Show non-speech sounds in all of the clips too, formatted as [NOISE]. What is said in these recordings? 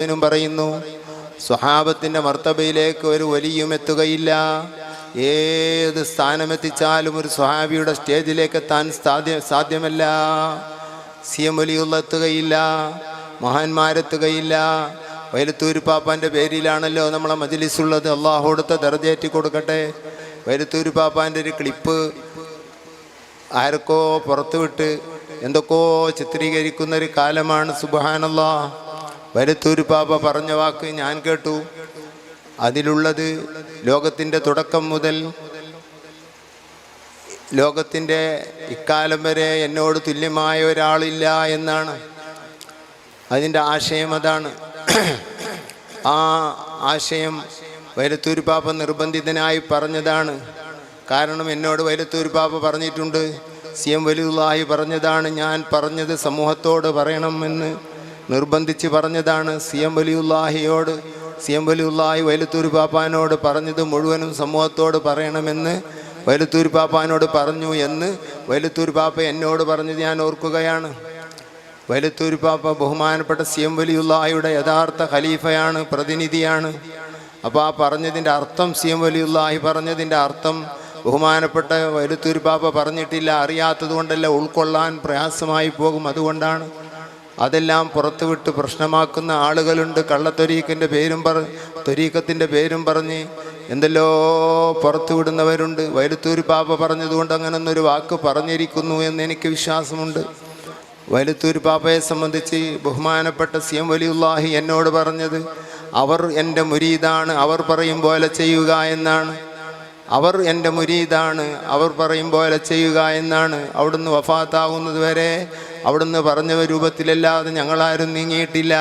പറയുന്നു സ്വഹാബത്തിന്റെ മർത്തബയിലേക്ക് ഒരു വലിയും എത്തുകയില്ല. ഏത് സ്ഥാനമെത്തിച്ചാലും ഒരു സ്വഹാബിയുടെ സ്റ്റേജിലേക്ക് എത്താൻ സാധ്യ സാധ്യമല്ല. സി എം വലിയുള്ള എത്തുകയില്ല മഹാന്മാരെത്തുകയില്ല. വൈലത്തൂർ പാപ്പാന്റെ പേരിലാണല്ലോ നമ്മളെ മജിലിസുള്ളത്. അള്ളാഹു കൊടുത്ത ദർജയേറ്റി കൊടുക്കട്ടെ. വൈലത്തൂർ പാപ്പാന്റെ ഒരു ക്ലിപ്പ് ആരൊക്കോ പുറത്തുവിട്ട് എന്തൊക്കെയോ ചിത്രീകരിക്കുന്ന ഒരു കാലമാണ് സുബഹാനല്ല വരുത്തൂർ പാപ പറഞ്ഞ വാക്ക് ഞാൻ കേട്ടു. അതിലുള്ളത് ലോകത്തിന്റെ തുടക്കം മുതൽ ലോകത്തിന്റെ ഇക്കാലം വരെ എന്നോട് തുല്യമായ ഒരാളില്ല എന്നാണ്. അതിന്റെ ആശയം അതാണ്. ആ ആശയം വൈരത്തൂർ പാപ്പ നിർബന്ധിതനായി പറഞ്ഞതാണ്. കാരണം എന്നോട് വൈരത്തൂർ പാപ്പ പറഞ്ഞിട്ടുണ്ട്. സി എം വലിയുള്ളാഹി പറഞ്ഞതാണ് ഞാൻ പറഞ്ഞത് സമൂഹത്തോട് പറയണമെന്ന് നിർബന്ധിച്ച് പറഞ്ഞതാണ്. സി എം വലിയുല്ലാഹിയോട് സി എം വലിയുല്ലാഹി വൈലത്തൂർ പാപ്പാനോട് പറഞ്ഞത് മുഴുവനും സമൂഹത്തോട് പറയണമെന്ന് വൈലത്തൂർ പാപ്പാനോട് പറഞ്ഞു എന്ന് വൈലത്തൂർ പാപ്പ എന്നോട് പറഞ്ഞത് ഞാൻ ഓർക്കുകയാണ്. വൈലത്തൂർ പാപ്പ ബഹുമാനപ്പെട്ട സി എം വലിയുല്ലാഹിയുടെ യഥാർത്ഥ ഖലീഫയാണ് പ്രതിനിധിയാണ്. അപ്പോൾ ആ പറഞ്ഞതിന്റെ അർത്ഥം സി എം വലിയുല്ലാഹി പറഞ്ഞതിന്റെ അർത്ഥം ബഹുമാനപ്പെട്ട വൈലത്തൂർ പാപ്പ പറഞ്ഞിട്ടില്ല അറിയാത്തത് കൊണ്ടല്ല ഉൾക്കൊള്ളാൻ പ്രയാസമായി പോകും അതുകൊണ്ടാണ്. അതെല്ലാം പുറത്തുവിട്ട് പ്രശ്നമാക്കുന്ന ആളുകളുണ്ട്. കള്ളത്തൊരീക്കിന്റെ പേരും പറ തൊരീക്കത്തിന്റെ പേരും പറഞ്ഞ് എന്തെല്ലോ പുറത്തുവിടുന്നവരുണ്ട്. വൈലത്തൂർ പാപ്പ പറഞ്ഞതുകൊണ്ട് അങ്ങനൊന്നൊരു വാക്ക് പറഞ്ഞിരിക്കുന്നു എന്ന് എനിക്ക് വിശ്വാസമുണ്ട്. വൈലത്തൂർ പാപ്പയെ സംബന്ധിച്ച് ബഹുമാനപ്പെട്ട സി എം വലിയുല്ലാഹി എന്നോട് പറഞ്ഞത് അവർ എന്റെ മുരീതാണ് അവർ പറയും പോലെ ചെയ്യുക എന്നാണ്. അവർ എന്റെ മുരീതാണ് അവർ പറയും പോലെ ചെയ്യുക എന്നാണ്. അവിടുന്ന് വഫാത്താകുന്നത് വരെ അവിടുന്ന് പറഞ്ഞ രൂപത്തിലല്ലാതെ ഞങ്ങളാരും നീങ്ങിയിട്ടില്ല.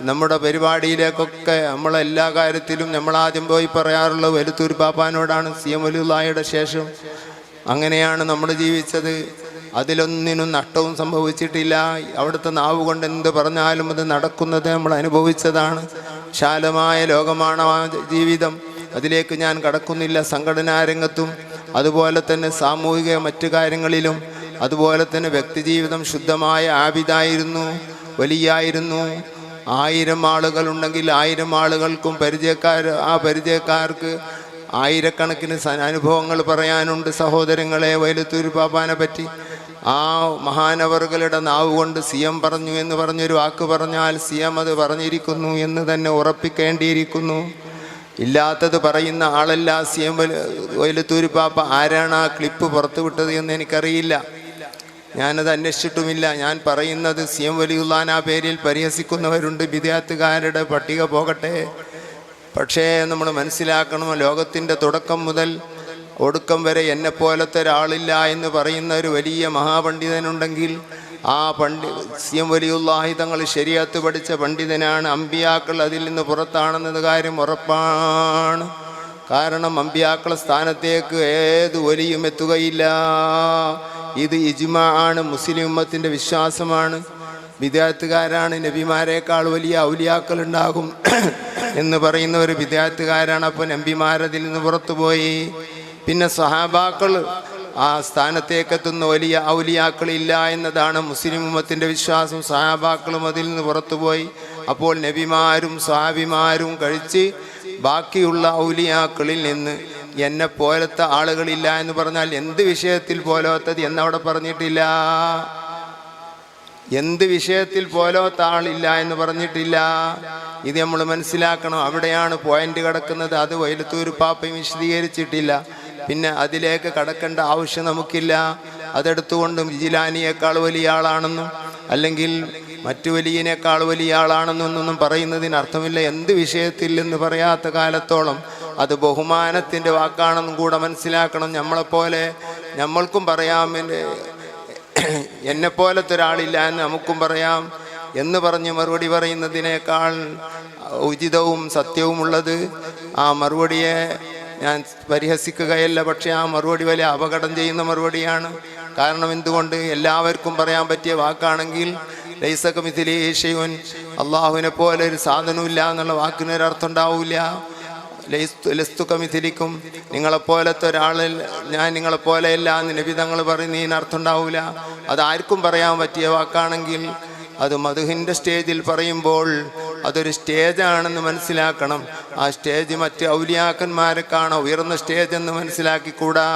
നമ്മുടെ പരിപാടിയിലേക്കൊക്കെ നമ്മളെല്ലാ കാര്യത്തിലും നമ്മൾ ആദ്യം പോയി പറയാറുള്ള വലുത്തൂർ പാപ്പാനോടാണ് സി എം വലിയുള്ളാഹിയുടെ ശേഷം. അങ്ങനെയാണ് നമ്മൾ ജീവിച്ചത്. അതിലൊന്നിനും നഷ്ടവും സംഭവിച്ചിട്ടില്ല. അവിടുത്തെ നാവ് കൊണ്ട് എന്ത് പറഞ്ഞാലും അത് നടക്കുന്നത് നമ്മൾ അനുഭവിച്ചതാണ്. വിശാലമായ ലോകമാണ് ആ ജീവിതം. അതിലേക്ക് ഞാൻ കടക്കുന്നില്ല. സംഘടനാ രംഗത്തും അതുപോലെ തന്നെ സാമൂഹിക മറ്റു കാര്യങ്ങളിലും അതുപോലെ തന്നെ വ്യക്തിജീവിതം ശുദ്ധമായ ആബിദായിരുന്നു വലിയായിരുന്നു. ആയിരം ആളുകൾ ഉണ്ടെങ്കിൽ ആയിരം ആളുകൾക്കും പരിചയക്കാർ ആ പരിചയക്കാർക്ക് ആയിരക്കണക്കിന് അനുഭവങ്ങൾ പറയാനുണ്ട്. സഹോദരങ്ങളെ വൈലത്തൂർ പാപ്പാനെ പറ്റി. ആ മഹാനവറുകളുടെ നാവ് കൊണ്ട് സി എം പറഞ്ഞു എന്ന് പറഞ്ഞൊരു വാക്ക് പറഞ്ഞാൽ സി എം അത് പറഞ്ഞിരിക്കുന്നു എന്ന് തന്നെ ഉറപ്പിക്കേണ്ടിയിരിക്കുന്നു. ഇല്ലാത്തത് പറയുന്ന ആളല്ല സി എം വൈലത്തൂർ പാപ്പ. ആരാണ് ആ ക്ലിപ്പ് പുറത്തുവിട്ടത് എന്ന് എനിക്കറിയില്ല. ഞാനത് അന്വേഷിച്ചിട്ടുമില്ല. ഞാൻ പറയുന്നത് സി എം വലിയുള്ളാൻ ആ പേരിൽ പരിഹസിക്കുന്നവരുണ്ട്. വിദ്യാർത്ഥികാരുടെ പട്ടിക പോകട്ടെ. പക്ഷേ നമ്മൾ മനസ്സിലാക്കണം ലോകത്തിന്റെ തുടക്കം മുതൽ ഒടുക്കം വരെ എന്നെ പോലത്തെ ഒരാളില്ല എന്ന് പറയുന്ന ഒരു വലിയ മഹാപണ്ഡിതനുണ്ടെങ്കിൽ ആ പണ്ഡി സി എം വലിയുള്ളാഹി തങ്ങൾ ശരിയത്ത് പഠിച്ച പണ്ഡിതനാണ്. അമ്പിയാക്കൾ അതിൽ നിന്ന് പുറത്താണെന്നത് കാര്യം ഉറപ്പാണ്. കാരണം അമ്പിയാക്കളെ സ്ഥാനത്തേക്ക് ഏത് വലിയും എത്തുകയില്ല. ഇത് ഇജ്മാ ആണ് മുസ്ലിം ഉമ്മത്തിന്റെ വിശ്വാസമാണ്. വിദ്യാർത്ഥികാരാണ് നബിമാരെക്കാൾ വലിയ ഔലിയാക്കൾ ഉണ്ടാകും [CLEARS THROAT] എന്ന് പറയുന്ന ഒരു വിദ്യാർത്ഥികാരാണ്. അപ്പോൾ നബിമാരതിൽ നിന്ന് പുറത്തുപോയി. പിന്നെ സഹാബാക്കൾ ആ സ്ഥാനത്തേക്കെത്തുന്ന വലിയ വലിയ ഔലിയാക്കളില്ല എന്നതാണ് മുസ്ലിം ഉമ്മത്തിന്റെ വിശ്വാസം. സഹാബാക്കളും അതിൽ നിന്ന് പുറത്തുപോയി. അപ്പോൾ നബിമാരും സഹാബിമാരും കഴിച്ച് ബാക്കിയുള്ള ഔലിയാക്കളിൽ നിന്ന് എന്നെ പോലത്തെ ആളുകളില്ല എന്ന് പറഞ്ഞാൽ എന്ത് വിഷയത്തിൽ പോലാത്തത് എന്നവിടെ പറഞ്ഞിട്ടില്ല. എന്ത് വിഷയത്തിൽ പോലാത്ത ആളില്ല എന്ന് പറഞ്ഞിട്ടില്ല. ഇത് നമ്മൾ മനസ്സിലാക്കണം. അവിടെയാണ് പോയിന്റ് കിടക്കുന്നത്. അത് വൈലത്തൂർ പാപ്പയും വിശദീകരിച്ചിട്ടില്ല. പിന്നെ അതിലേക്ക് കടക്കേണ്ട ആവശ്യം നമുക്കില്ല. അതെടുത്തുകൊണ്ടും ജിലാനിയേക്കാൾ വലിയ ആളാണെന്നും അല്ലെങ്കിൽ മറ്റു വലിയനേക്കാൾ വലിയ ആളാണെന്നൊന്നും പറയുന്നതിന് അർത്ഥമില്ല. എന്ത് വിഷയത്തിൽ എന്ന് പറയാത്ത കാലത്തോളം അത് ബഹുമാനത്തിന്റെ വാക്കാണെന്നും കൂടെ മനസ്സിലാക്കണം നമ്മളെപ്പോലെ നമ്മൾക്കും പറയാം എന്റെ എന്നെപ്പോലത്തെ ഒരാളില്ല എന്ന് നമുക്കും പറയാം എന്ന് പറഞ്ഞ് മറുപടി പറയുന്നതിനേക്കാൾ ഉചിതവും സത്യവുമുള്ളത് ആ മറുപടിയെ ഞാൻ പരിഹസിക്കുകയല്ല പക്ഷേ ആ മറുപടി വലിയ അപകടം ചെയ്യുന്ന മറുപടിയാണ്. കാരണം എന്തുകൊണ്ട്? എല്ലാവർക്കും പറയാൻ പറ്റിയ വാക്കാണെങ്കിൽ ലൈസകമിഥിലേശയുൻ അള്ളാഹുവിനെ പോലെ ഒരു സാധനമില്ല എന്നുള്ള വാക്കിനൊരർത്ഥം ഉണ്ടാവില്ല. ലസ്തുക്കമിഥിലിക്കും നിങ്ങളെപ്പോലത്തെ ഒരാളിൽ ഞാൻ നിങ്ങളെപ്പോലെയല്ല നബി തങ്ങൾ പറയുന്നതിന് അർത്ഥം ഉണ്ടാവില്ല അതാർക്കും പറയാൻ പറ്റിയ വാക്കാണെങ്കിൽ അത് മധുഹിന്റെ സ്റ്റേജിൽ പറയുമ്പോൾ അതൊരു സ്റ്റേജാണെന്ന് മനസ്സിലാക്കണം. ആ സ്റ്റേജ് മറ്റ് ഔലിയാക്കന്മാരെ കാണാം ഉയർന്ന സ്റ്റേജ് എന്ന് മനസ്സിലാക്കിക്കൂടാ.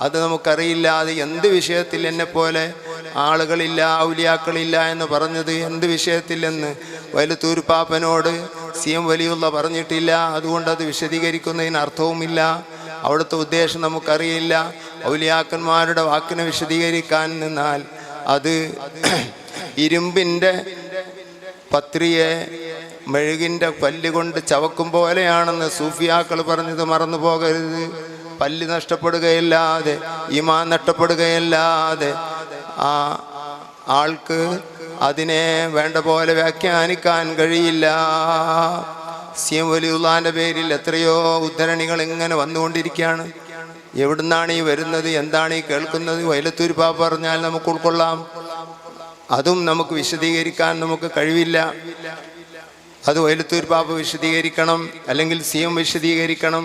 അത് നമുക്കറിയില്ല അത് എന്ത് വിഷയത്തിൽ എന്നെ പോലെ ആളുകളില്ല ഔലിയാക്കളില്ല എന്ന് പറഞ്ഞത് എന്ത് വിഷയത്തിലെന്ന് വലുത്തൂർ പാപ്പനോട് സി എം വലിയുള്ള പറഞ്ഞിട്ടില്ല. അതുകൊണ്ട് അത് വിശദീകരിക്കുന്നതിന് അർത്ഥവുമില്ല. അവിടുത്തെ ഉദ്ദേശം നമുക്കറിയില്ല. ഔലിയാക്കന്മാരുടെ വാക്കിനെ വിശദീകരിക്കാൻ നിന്നാൽ അത് ഇരുമ്പിന്റെ പത്രിയെ മെഴുകിന്റെ പല്ലുകൊണ്ട് ചവക്കും പോലെയാണെന്ന് സൂഫിയാക്കൾ പറഞ്ഞത് മറന്നു പോകരുത്. പല്ല് നഷ്ടപ്പെടുകയല്ലാതെ ഈമാൻ നഷ്ടപ്പെടുകയല്ലാതെ ആ ആൾക്ക് അതിനെ വേണ്ട പോലെ വ്യാഖ്യാനിക്കാൻ കഴിയില്ല. സി എം വലിയുള്ളാന്റെ പേരിൽ എത്രയോ ഉദ്ധരണികൾ ഇങ്ങനെ വന്നുകൊണ്ടിരിക്കുകയാണ്. എവിടുന്നാണ് ഈ വരുന്നത്? എന്താണ് ഈ കേൾക്കുന്നത്? വൈലത്തൂർ പാപ്പ പറഞ്ഞാൽ നമുക്ക് ഉൾക്കൊള്ളാം. അതും നമുക്ക് വിശദീകരിക്കാൻ നമുക്ക് കഴിവില്ല. അത് വൈലത്തൂർ പാപ്പ വിശദീകരിക്കണം അല്ലെങ്കിൽ സി എം വിശദീകരിക്കണം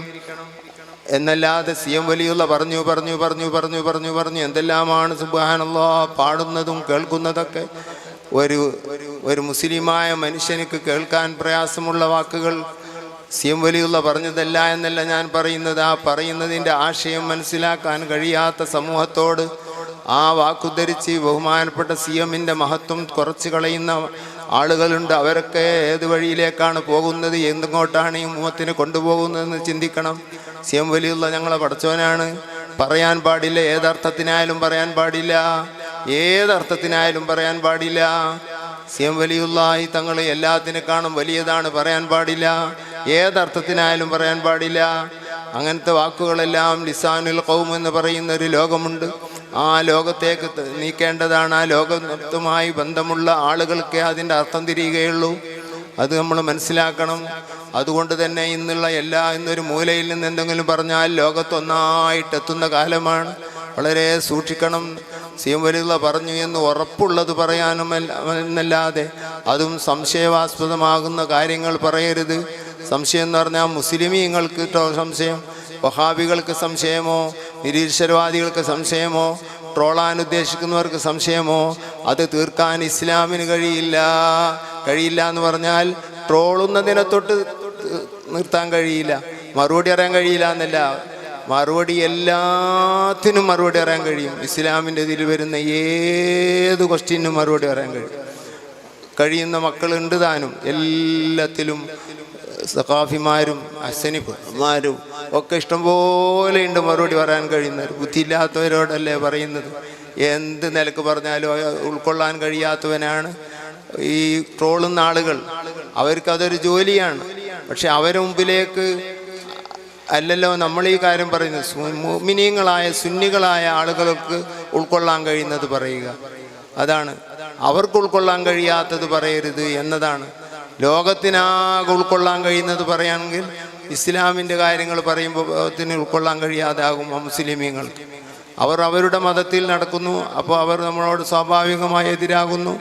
എന്നല്ലാതെ സി എം വലിയുള്ള പറഞ്ഞു പറഞ്ഞു പറഞ്ഞു പറഞ്ഞു പറഞ്ഞു പറഞ്ഞു എന്തെല്ലാമാണ് സുബാനല്ലോ പാടുന്നതും കേൾക്കുന്നതൊക്കെ ഒരു ഒരു മുസ്ലിമായ മനുഷ്യനിക്ക് കേൾക്കാൻ പ്രയാസമുള്ള വാക്കുകൾ സി എം വലിയുള്ള പറഞ്ഞതല്ല എന്നല്ല ഞാൻ പറയുന്നത്. ആ പറയുന്നതിന്റെ ആശയം മനസ്സിലാക്കാൻ കഴിയാത്ത സമൂഹത്തോട് ആ വാക്കുദ്ധരിച്ച് ബഹുമാനപ്പെട്ട സി എമ്മിന്റെ മഹത്വം കുറച്ച് കളയുന്ന ആളുകളുണ്ട്. അവരൊക്കെ ഏത് വഴിയിലേക്കാണ് പോകുന്നത്? എന്തുകൊണ്ടാണ് ഈ മുഖത്തിന് കൊണ്ടുപോകുന്നതെന്ന് ചിന്തിക്കണം. സി എം വലിയുള്ള ഞങ്ങളെ പഠിച്ചവനാണ് പറയാൻ പാടില്ല. ഏതർത്ഥത്തിനായാലും പറയാൻ പാടില്ല. ഏതർത്ഥത്തിനായാലും പറയാൻ പാടില്ല. സിയം വലിയുള്ളായി തങ്ങൾ എല്ലാത്തിനേക്കാളും വലിയതാണ് പറയാൻ പാടില്ല. ഏതർത്ഥത്തിനായാലും പറയാൻ പാടില്ല. അങ്ങനത്തെ വാക്കുകളെല്ലാം ലിസാനുൽ കൗം എന്ന് പറയുന്ന ഒരു ലോകമുണ്ട്. ആ ലോകത്തേക്ക് നീക്കേണ്ടതാണ്. ആ ലോകത്തുമായി ബന്ധമുള്ള ആളുകൾക്ക് അതിന്റെ അർത്ഥം തിരിയുകയുള്ളൂ. അത് നമ്മൾ മനസ്സിലാക്കണം. അതുകൊണ്ട് തന്നെ ഇന്നുള്ള എല്ലാ ഇന്നൊരു മൂലയിൽ നിന്ന് എന്തെങ്കിലും പറഞ്ഞാൽ ലോകത്തൊന്നായിട്ടെത്തുന്ന കാലമാണ്. വളരെ സൂക്ഷിക്കണം. സിയം വലിയ പറഞ്ഞു എന്ന് ഉറപ്പുള്ളത് പറയാനും എന്നല്ലാതെ അതും സംശയവാസ്പദമാകുന്ന കാര്യങ്ങൾ പറയരുത്. സംശയം എന്ന് പറഞ്ഞാൽ മുസ്ലിമീങ്ങൾക്ക് സംശയം വഹാബികൾക്ക് സംശയമോ നിരീശ്വരവാദികൾക്ക് സംശയമോ ട്രോളാൻ ഉദ്ദേശിക്കുന്നവർക്ക് സംശയമോ അത് തീർക്കാൻ ഇസ്ലാമിന് കഴിയില്ല. കഴിയില്ല എന്ന് പറഞ്ഞാൽ ട്രോളുന്നതിനെ തൊട്ട് നിർത്താൻ കഴിയില്ല. മറുപടി അറിയാൻ കഴിയില്ല എന്നല്ല. മറുപടി എല്ലാത്തിനും മറുപടി അറിയാൻ കഴിയും. ഇസ്ലാമിന്റെ ഇതിൽ വരുന്ന ഏത് ക്വസ്റ്റ്യനും മറുപടി അറിയാൻ കഴിയും. കഴിയുന്ന മക്കളുണ്ട് താനും. എല്ലാത്തിലും സഖാഫിമാരും അശ്വനിമാരും ഒക്കെ ഇഷ്ടംപോലെ ഉണ്ട് മറുപടി പറയാൻ കഴിയുന്നവർ. ബുദ്ധിയില്ലാത്തവരോടല്ലേ പറയുന്നത്? എന്ത് നിലയ്ക്ക് പറഞ്ഞാലും ഉൾക്കൊള്ളാൻ കഴിയാത്തവനാണ്. ഈ ട്രോളുന്ന ആളുകൾ. അവർക്കതൊരു ജോലിയാണ്. പക്ഷെ അവരെ മുമ്പിലേക്ക് അല്ലല്ലോ നമ്മൾ ഈ കാര്യം പറയുന്നത്. മിനിയങ്ങളായ സുന്നികളായ ആളുകൾക്ക് ഉൾക്കൊള്ളാൻ കഴിയുന്നത് പറയുക. അതാണ്. അവർക്ക് ഉൾക്കൊള്ളാൻ കഴിയാത്തത് പറയരുത് എന്നതാണ്. ലോകത്തിനാകെ ഉൾക്കൊള്ളാൻ കഴിയുന്നത് പറയുകയാണെങ്കിൽ ഇസ്ലാമിന്റെ കാര്യങ്ങൾ പറയുമ്പോൾ അതിന് ഉൾക്കൊള്ളാൻ കഴിയാതാകും ആ മുസ്ലിമീങ്ങൾ അവർ അവരുടെ മതത്തിൽ നടക്കുന്നു അപ്പോൾ അവർ നമ്മളോട് സ്വാഭാവികമായി എതിരാകുന്നു.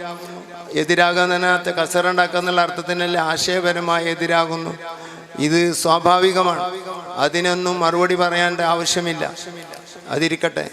എതിരാകുന്നതിനകത്ത് കസറുണ്ടാക്കുക എന്നുള്ള അർത്ഥത്തിനല്ല ആശയപരമായി എതിരാകുന്നു. ഇത് സ്വാഭാവികമാണ്. അതിനൊന്നും മറുപടി പറയേണ്ട ആവശ്യമില്ല. അതിരിക്കട്ടെ.